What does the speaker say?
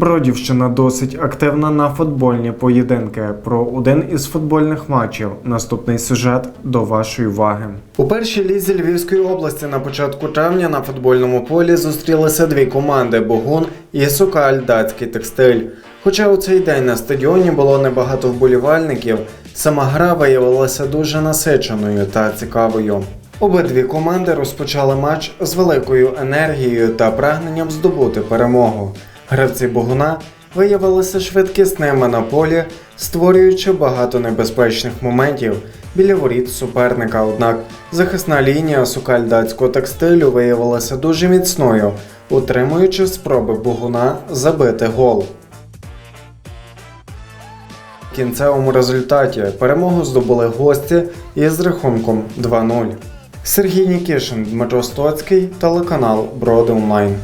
Бродівщина досить активна на футбольні поєдинки. Про один із футбольних матчів. Наступний сюжет до вашої уваги. У першій лізі Львівської області на початку травня на футбольному полі зустрілися дві команди Богун і Сокаль Датський текстиль. Хоча у цей день на стадіоні було небагато вболівальників, сама гра виявилася дуже насиченою та цікавою. Обидві команди розпочали матч з великою енергією та прагненням здобути перемогу. Гравці Богуна виявилися швидкісними на полі, створюючи багато небезпечних моментів біля воріт суперника. Однак захисна лінія сукальдатського текстилю виявилася дуже міцною, утримуючи спроби Богуна забити гол. В кінцевому результаті перемогу здобули гості із рахунком 2-0. Сергій Нікішин, Дмитро Стоцький, телеканал Броди Онлайн.